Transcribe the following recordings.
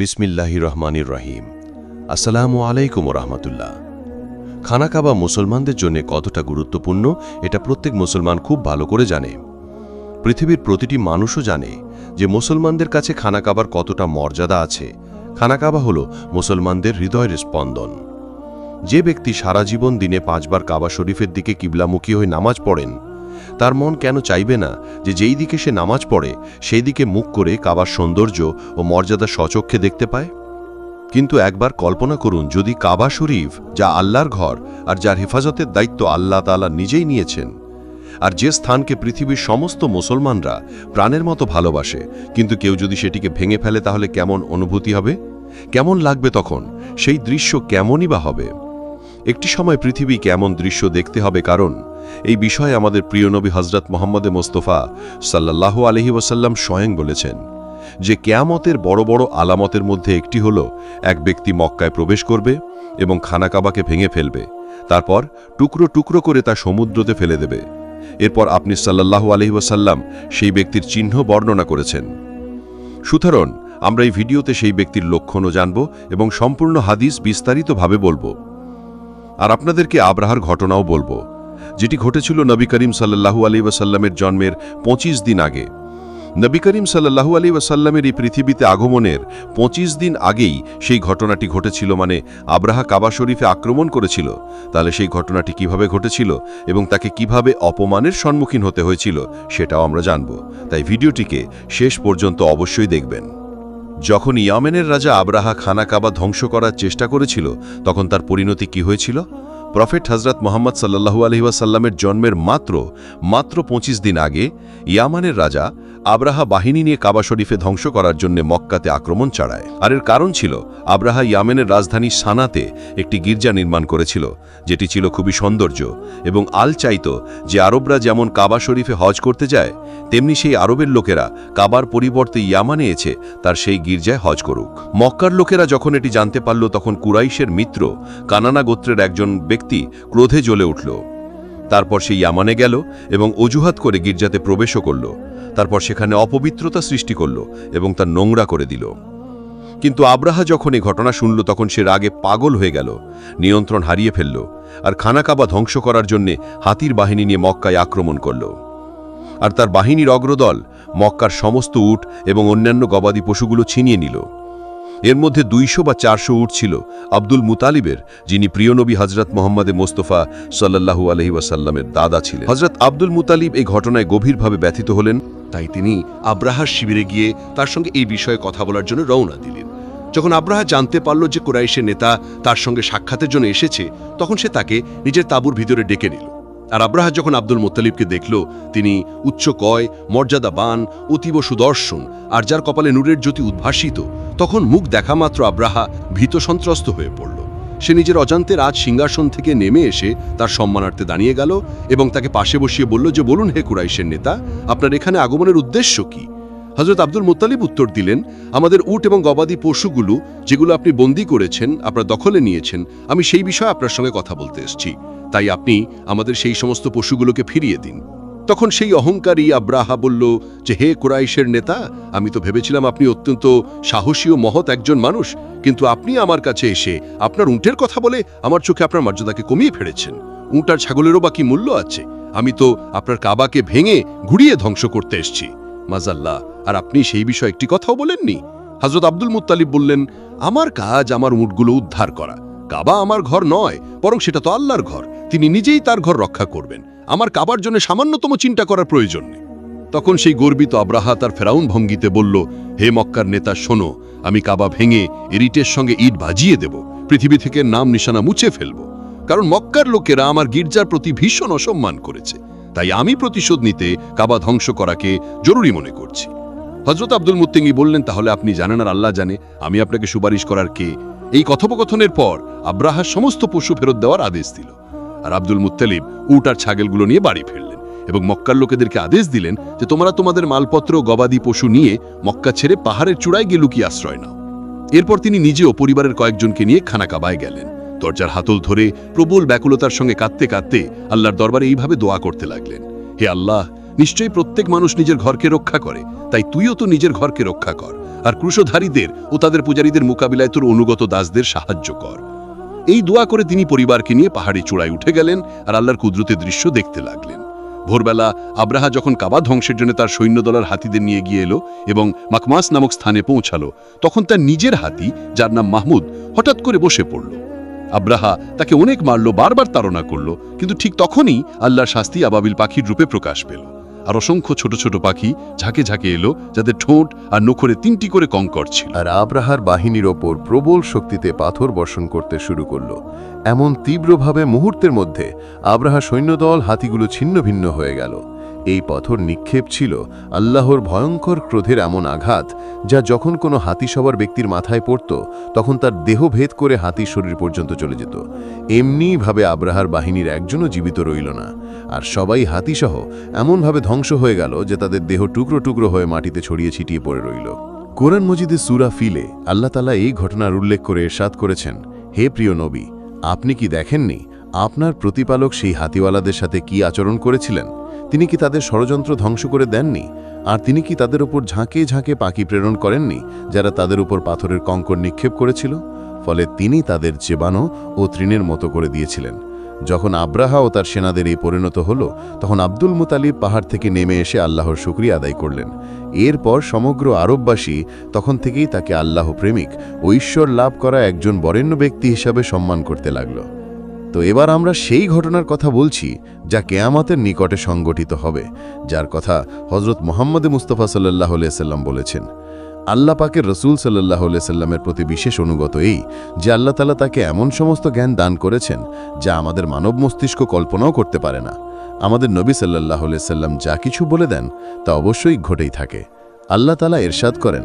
বিসমিল্লাহি রহমানির রহিম। আসসালামু আলাইকুম রহমতুল্লাহ। খানা কাবা মুসলমানদের জন্য কতটা গুরুত্বপূর্ণ, এটা প্রত্যেক মুসলমান খুব ভালো করে জানে। পৃথিবীর প্রতিটি মানুষও জানে যে মুসলমানদের কাছে খানা কাবার কতটা মর্যাদা আছে। খানা কাবা হল মুসলমানদের হৃদয়ের স্পন্দন। যে ব্যক্তি সারা জীবন দিনে পাঁচবার কাবা শরীফের দিকে কিবলামুখী হয়ে নামাজ পড়েন তার মন কেন চাইবে না যে যেই দিকে সে নামাজ পড়ে, সেই দিকে মুখ করে কাবার সৌন্দর্য ও মর্যাদা সচক্ষে দেখতে পায়? কিন্তু একবার কল্পনা করুন, যদি কাবা শরীফ, যা আল্লাহর ঘর আর যার হেফাজতের দায়িত্ব আল্লাহ তাআলা নিজেই নিয়েছেন, আর যে স্থানকে পৃথিবীর সমস্ত মুসলমানরা প্রাণের মতো ভালোবাসে, কিন্তু কেউ যদি সেটিকে ভেঙে ফেলে তাহলে কেমন অনুভূতি হবে? কেমন লাগবে তখন? সেই দৃশ্য কেমনই বা হবে? একটি সময় পৃথিবী কেমন দৃশ্য দেখতে হবে কারণ এই বিষয়ে আমাদের প্রিয় নবী হজরত মোহাম্মদে মোস্তফা সাল্লাহ আলহি ওসাল্লাম স্বয়ং বলেছেন যে কেয়ামতের বড় বড় আলামতের মধ্যে একটি হল, এক ব্যক্তি মক্কায় প্রবেশ করবে এবং খানাকাবাকে ভেঙে ফেলবে, তারপর টুকরো টুকরো করে তা সমুদ্রতে ফেলে দেবে। এরপর আপনি সাল্লাহ আলহি ওসাল্লাম সেই ব্যক্তির চিহ্ন বর্ণনা করেছেন। সুতরাং আমরা এই ভিডিওতে সেই ব্যক্তির লক্ষণও জানব এবং সম্পূর্ণ হাদিস বিস্তারিতভাবে বলব। আর আপনাদেরকে আব্রাহার ঘটনাও বলব। যেটি ঘটেছিল নবী করিম সাল্লাহু আলী ওয়াসাল্লামের জন্মের ২৫ দিন আগে। নবী করিম সাল্লাহু আলী ওয়াসাল্লামের এই পৃথিবীতে আগমনের ২৫ দিন আগেই সেই ঘটনাটি ঘটেছিল মানে আব্রাহা কাবা শরীফে আক্রমণ করেছিল। তাহলে সেই ঘটনাটি কীভাবে ঘটেছিল এবং তাকে কীভাবে অপমানের সম্মুখীন হতে হয়েছিল সেটাও আমরা জানব। তাই ভিডিওটিকে শেষ পর্যন্ত অবশ্যই দেখবেন। যখন ইয়ামেনের রাজা আব্রাহা খানা কাবা ধ্বংস করার চেষ্টা করেছিল, তখন তার পরিণতি কি হয়েছিল? প্রফেট হজরত মোহাম্মদ সাল্লাহু আলহিবাসাল্লামের জন্মের মাত্র মাত্র ২৫ দিন আগে ইয়ামানের রাজা আব্রাহা বাহিনী নিয়ে কাবা শরীফে ধ্বংস করার জন্য মক্কাতে আক্রমণ চালায়। আর এর কারণ ছিল, আব্রাহা ইয়ামেনের রাজধানী সানাতে একটি গির্জা নির্মাণ করেছিল, যেটি ছিল খুবই সৌন্দর্য এবং আল চাইত যে আরবরা যেমন কাবা শরীফে হজ করতে যায়, তেমনি সেই আরবের লোকেরা কাবার পরিবর্তে ইয়ামানে এসে তার সেই গির্জায় হজ করুক। মক্কার লোকেরা যখন এটি জানতে পারল, তখন কুরাইশের মিত্র, কানানা গোত্রের একজন ব্যক্তি ক্রোধে জ্বলে উঠল। তারপর সে ইয়ামানে গেল এবং অজুহাত করে গির্জাতে প্রবেশও করল। তারপর সেখানে অপবিত্রতা সৃষ্টি করল এবং তা নোংরা করে দিল। কিন্তু আব্রাহা যখন এই ঘটনা শুনল, তখন সে রাগে পাগল হয়ে গেল, নিয়ন্ত্রণ হারিয়ে ফেলল আর খানাকাবা ধ্বংস করার জন্যে হাতির বাহিনী নিয়ে মক্কায় আক্রমণ করল। আর তার বাহিনীর অগ্রদল মক্কার সমস্ত উট এবং অন্যান্য গবাদি পশুগুলো ছিনিয়ে নিল। এর মধ্যে দুইশো বা চারশো উট ছিল আব্দুল মুতালিবের, যিনি প্রিয় নবী হজরত মোহাম্মদে মোস্তফা সাল্লাহু আলহি ওয়াসাল্লামের দাদা ছিলেন। হজরত আব্দুল মুতালিব এই ঘটনায় গভীরভাবে ব্যথিত হলেন তাই তিনি আব্রাহার শিবিরে গিয়ে তার সঙ্গে এই বিষয়ে কথা বলার জন্য রওনা দিলেন। যখন আব্রাহা জানতে পারল যে কোরাইশের নেতা তার সঙ্গে সাক্ষাতের জন্য এসেছে, তখন সে তাকে নিজের তাঁবুর ভিতরে ডেকে নিল। আর আব্রাহা যখন আব্দুল মোত্তালিবকে দেখল, তিনি উচ্চ কয়, মর্যাদাবান, অতীব সুদর্শন, আর যার কপালে নূরের জ্যোতি উদ্ভাসিত, তখন মুখ দেখা মাত্র আব্রাহা ভীত সন্ত্রস্ত হয়ে পড়ল। সে নিজের অজান্তে রাজ সিংহাসন থেকে নেমে এসে তার সম্মানার্থে দাঁড়িয়ে গেল এবং তাকে পাশে বসিয়ে বলল যে, বলুন হে কুরাইশের নেতা, আপনার এখানে আগমনের উদ্দেশ্য কি? হজরত আব্দুল মোত্তালিব উত্তর দিলেন, আমাদের উট এবং গবাদি পশুগুলো যেগুলো আপনি বন্দি করেছেন, আপনার দখলে নিয়েছেন, আমি সেই বিষয়ে আপনার সঙ্গে কথা বলতে এসেছি। তাই আপনি আমাদের সেই সমস্ত পশুগুলোকে ফিরিয়ে দিন। তখন সেই অহংকারী আব্রাহা বলল, যে হে কুরাইশের নেতা, আমি তো ভেবেছিলাম আপনি অত্যন্ত সাহসী ও মহৎ একজন মানুষ কিন্তু আপনি আমার কাছে এসে আপনার উঁটের কথা বলে আমার চোখে আপনার মর্যাদাকে কমিয়ে ফেলেছেন। উঁট আর ছাগলেরও বাকি মূল্য আছে। আমি তো আপনার কাবাকে ভেঙে ঘুরিয়ে ধ্বংস করতে এসেছি। মাজাল্লাহ, আর আপনি সেই বিষয়ে একটি কথাও বলেননি। হজরত আব্দুল মুত্তালিব বললেন, আমার কাজ আমার উঁটগুলো উদ্ধার করা। কাবা আমার ঘর নয়, বরং সেটা তো আল্লাহর ঘর। তিনি নিজেই তার ঘর রক্ষা করবেন। আমার কাবার জন্য সামান্যতম চিন্তা করার প্রয়োজন নেই। তখন সেই গর্বিত আব্রাহা তার ফেরাউন ভঙ্গিতে বলল, হে মক্কার নেতা, শোনো, আমি কাবা ভেঙে এরিটের সঙ্গে ইট বাজিয়ে দেব। পৃথিবী থেকে নাম নিশানা মুছে ফেলব। কারণ মক্কার লোকেরা আমার গির্জার প্রতি ভীষণ অসম্মান করেছে। তাই আমি প্রতিশোধ নিতে কাবা ধ্বংস করাকে জরুরি মনে করছি। হজরত আব্দুল মুত্তিঙ্গি বললেন, তাহলে আপনি জানেন আর আল্লাহ জানে, আমি আপনাকে সুপারিশ করার কে? এই কথোপকথনের পর আব্রাহা সমস্ত পশু ফেরত দেওয়ার আদেশ দিল। আর আব্দুল মুত্তালিব উট আর ছাগলগুলো নিয়ে বাড়ি ফিরলেন। এবং মক্কার লোকেদেরকে আদেশ দিলেন যে তোমরা তোমাদের মালপত্র গবাদি পশু নিয়ে মক্কা ছেড়ে পাহাড়ের চূড়ায় গিয়ে লুকিয়ে আশ্রয় নাও। এরপর তিনি নিজেও পরিবারের কয়েকজনকে নিয়ে খানাকাবায় গেলেন। দরজার হাতল ধরে প্রবল ব্যাকুলতার সঙ্গে কাঁদতে কাঁদতে আল্লাহর দরবারে এইভাবে দোয়া করতে লাগলেন, হে আল্লাহ, নিশ্চয়ই প্রত্যেক মানুষ নিজের ঘরকে রক্ষা করে, তাই তুইও তো নিজের ঘরকে রক্ষা কর, আর ক্রুশধারীদের ও তাদের পূজারীদের মোকাবিলায় তোর অনুগত দাসদের সাহায্য কর। এই দোয়া করে তিনি পরিবারকে নিয়ে পাহাড়ি চূড়ায় উঠে গেলেন আর আল্লাহর কুদরতের দৃশ্য দেখতে লাগলেন। ভোরবেলা আব্রাহা যখন কাবা ধ্বংসের জন্য তার সৈন্যদলার হাতিদের নিয়ে গিয়ে এলো এবং মাকমাস নামক স্থানে পৌঁছালো, তখন তার নিজের হাতি, যার নাম মাহমুদ, হঠাৎ করে বসে পড়ল। আব্রাহা তাকে অনেক মারল, বারবার তাড়না করল, কিন্তু ঠিক তখনই আল্লাহর শাস্তি আবাবিল পাখির রূপে প্রকাশ পেল। আর অসংখ্য ছোট ছোট পাখি ঝাঁকে ঝাঁকে এলো, যাদের ঠোঁট আর নখরে তিনটি করে কঙ্কর ছিল। আর আব্রাহার বাহিনীর ওপর প্রবল শক্তিতে পাথর বর্ষণ করতে শুরু করল। এমন তীব্রভাবে মুহূর্তের মধ্যে আব্রাহা সৈন্যদল হাতিগুলো ছিন্ন ভিন্ন হয়ে গেল। এই পথর নিক্ষেপ ছিল আল্লাহর ভয়ঙ্কর ক্রোধের এমন আঘাত যা যখন কোনো হাতি সবার ব্যক্তির মাথায় পড়ত, তখন তার দেহ ভেদ করে হাতির শরীর পর্যন্ত চলে যেত। এমনিভাবে আব্রাহার বাহিনীর একজনও জীবিত রইল না। আর সবাই হাতিসহ এমনভাবে ধ্বংস হয়ে গেল যে তাদের দেহ টুকরো টুকরো হয়ে মাটিতে ছড়িয়ে ছিটিয়ে পড়ে রইল। কোরআন মজিদে সুরা ফিলে আল্লাহ তালা এই ঘটনার উল্লেখ করে এরশাদ করেছেন, হে প্রিয় নবী, আপনি কি দেখেননি আপনার প্রতিপালক সেই হাতিওয়ালাদের সাথে কি আচরণ করেছিলেন? তিনি কি তাদের ষড়যন্ত্র ধ্বংস করে দেননি? আর তিনি কি তাদের উপর ঝাঁকে ঝাঁকে পাখি প্রেরণ করেননি, যারা তাদের উপর পাথরের কঙ্কর নিক্ষেপ করেছিল? ফলে তিনি তাদের চেবানো ও তৃণের মতো করে দিয়েছিলেন। যখন আব্রাহা ও তার সেনাদের এই পরিণত হল, তখন আব্দুল মুতালিব পাহাড় থেকে নেমে এসে আল্লাহর শুক্রিয়া আদায় করলেন। এরপর সমগ্র আরববাসী তখন থেকেই তাকে আল্লাহ প্রেমিক ও ঈশ্বর লাভ করা একজন বরেণ্য ব্যক্তি হিসাবে সম্মান করতে লাগল। তো এবার আমরা সেই ঘটনার কথা বলছি, যা কেয়ামাতের নিকটে সংগঠিত হবে, যার কথা হজরত মোহাম্মদ মুস্তফা সাল্লাহ সাল্লাম বলেছেন। আল্লাহ পাকের রসুল সাল্লাহ সাল্লামের প্রতি বিশেষ অনুগত এই, যে আল্লাহ তালা তাকে এমন সমস্ত জ্ঞান দান করেছেন, যা আমাদের মানব মস্তিষ্ক কল্পনাও করতে পারে না। আমাদের নবী সাল্লাহ সাল্লাম যা কিছু বলে দেন, তা অবশ্যই ঘটেই থাকে। আল্লাহ তালা এরশাদ করেন,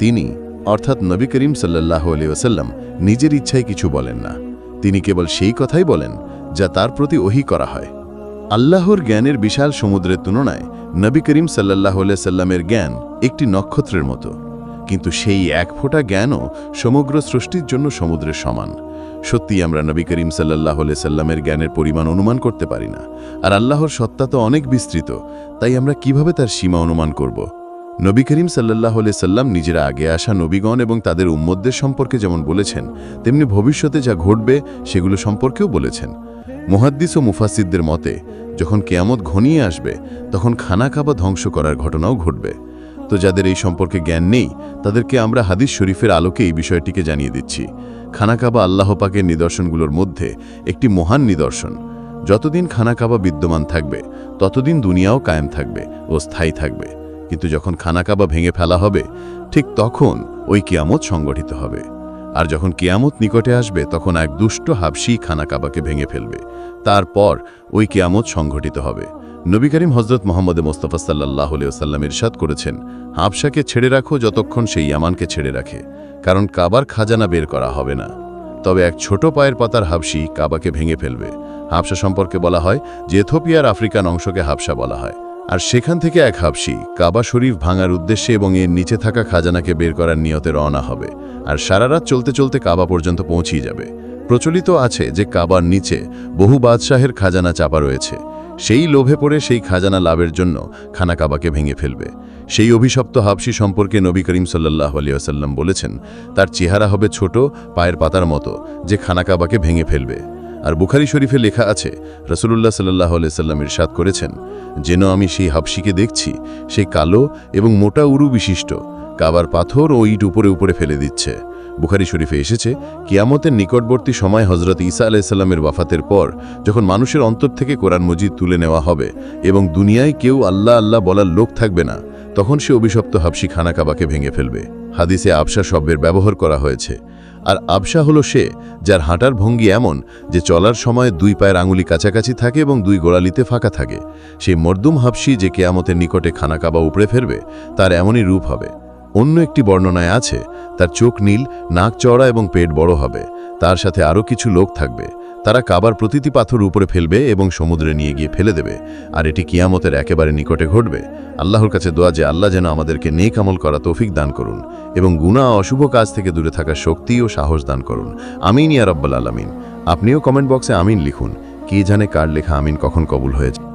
তিনি, অর্থাৎ নবী করিম সাল্লাহ ওসাল্লাম নিজের ইচ্ছায় কিছু বলেন না। তিনি কেবল সেই কথাই বলেন, যা তার প্রতি ওহি করা হয়। আল্লাহর জ্ঞানের বিশাল সমুদ্রের তুলনায় নবী করিম সাল্লাহ সাল্লামের জ্ঞান একটি নক্ষত্রের মতো। কিন্তু সেই এক ফোঁটা জ্ঞানও সমগ্র সৃষ্টির জন্য সমুদ্রের সমান। সত্যি আমরা নবী করিম সাল্লাহ সাল্লামের জ্ঞানের পরিমাণ অনুমান করতে পারি না। আর আল্লাহর সত্তা তো অনেক বিস্তৃত, তাই আমরা কীভাবে তার সীমা অনুমান করব? নবী করিম সাল্লাহ সাল্লাম নিজেরা আগে আসা নবীগণ এবং তাদের উম্মতদের সম্পর্কে যেমন বলেছেন, তেমনি ভবিষ্যতে যা ঘটবে সেগুলো সম্পর্কেও বলেছেন। মুহাদ্দিস ও মুফাসিদদের মতে, যখন কেয়ামত ঘনিয়ে আসবে, তখন খানা খাবা ধ্বংস করার ঘটনাও ঘটবে। তো যাদের এই সম্পর্কে জ্ঞান নেই, তাদেরকে আমরা হাদিস শরীফের আলোকে এই বিষয়টিকে জানিয়ে দিচ্ছি। খানা কাবা আল্লাহ পাকের নিদর্শনগুলোর মধ্যে একটি মহান নিদর্শন। যতদিন খানা কাবা বিদ্যমান থাকবে, ততদিন দুনিয়াও কায়েম থাকবে ও স্থায়ী থাকবে। কিন্তু যখন খানা কাবা ভেঙে ফেলা হবে, ঠিক তখন ওই কিয়ামত সংগঠিত হবে। আর যখন কিয়ামত নিকটে আসবে, তখন এক দুষ্ট হাবসি খানা কাবাকে ভেঙে ফেলবে। তারপর ওই কিয়ামত সংঘটিত হবে। নবী করিম হজরত মোহাম্মদ মোস্তফা সাল্লাহ সাল্লাম ইরশাদ করেছেন হাবসাকে ছেড়ে রাখো যতক্ষণ সেই ইয়ামানকে ছেড়ে রাখে, কারণ কাবার খাজানা বের করা হবে না। তবে এক ছোট পায়ের পাতার হাবসি কাবাকে ভেঙে ফেলবে। হাবসা সম্পর্কে বলা হয় যে এথোপিয়ার আফ্রিকান অংশকে হাবসা বলা হয়। আর সেখান থেকে এক হাবসি কাবা শরীফ ভাঙার উদ্দেশ্যে এবং এর নিচে থাকা খাজানাকে বের করার নিয়তে রওনা হবে আর সারা রাত চলতে চলতে কাবা পর্যন্ত পৌঁছিয়ে যাবে। প্রচলিত আছে যে কাবার নিচে বহু বাদশাহের খাজানা চাপা রয়েছে। সেই লোভে পড়ে সেই খাজানা লাভের জন্য খানা কাবাকে ভেঙে ফেলবে। সেই অভিশপ্ত হাবসি সম্পর্কে নবী করিম সাল্লাহ আলিয়াসাল্লাম বলেছেন, তার চেহারা হবে ছোট, পায়ের পাতার মতো, যে খানা কাবাকে ভেঙে ফেলবে। আর বুখারি শরীফে লেখা আছে রসুল্লাহ সাল্লাহ সাল্লাম ইরশাদ করেছেন, যেন আমি সেই হাবসিকে দেখছি সেই কালো এবং মোটা উরু বিশিষ্ট, কাবার পাথর ও ইট উপরে উপরে ফেলে দিচ্ছে। বুখারি শরীফে এসেছে, কিয়ামতের নিকটবর্তী সময় হজরত ঈসা আলাইসাল্লামের ওয়াফাতের পর, যখন মানুষের অন্তর থেকে কোরআন মজিদ তুলে নেওয়া হবে এবং দুনিয়ায় কেউ আল্লাহ আল্লাহ বলার লোক থাকবে না, তখন সে অভিশপ্ত হাবসি খানা কাবাকে ভেঙে ফেলবে। হাদিসে আবসা শব্দের ব্যবহার করা হয়েছে আর আবসা হলো সে, যার হাঁটার ভঙ্গি এমন যে চলার সময় দুই পায়ের আঙুলি কাছাকাছি থাকে এবং দুই গোড়ালিতে ফাঁকা থাকে। সেই মর্দুম হাবসি যে কেয়ামতের নিকটে খানা কাবা উপড়ে ফেরবে, তার এমনই রূপ হবে। অন্য একটি বর্ণনায় আছে, তার চোখ নীল, নাক চড়া এবং পেট বড় হবে। তার সাথে আরও কিছু লোক থাকবে। তারা কাবার প্রতিটি পাথর উপরে ফেলবে এবং সমুদ্রে নিয়ে গিয়ে ফেলে দেবে। আর এটি কিয়ামতের একেবারে নিকটে ঘটবে। আল্লাহর কাছে দোয়া যে আল্লাহ যেন আমাদেরকে নেক আমল করা তৌফিক দান করুন এবং গুণা অশুভ কাজ থেকে দূরে থাকার শক্তি ও সাহস দান করুন। আমিন ইয়া রব্বাল আলামিন। আপনিও কমেন্ট বক্সে আমিন লিখুন। কে জানে কার লেখা আমিন কখন কবুল হয়েছে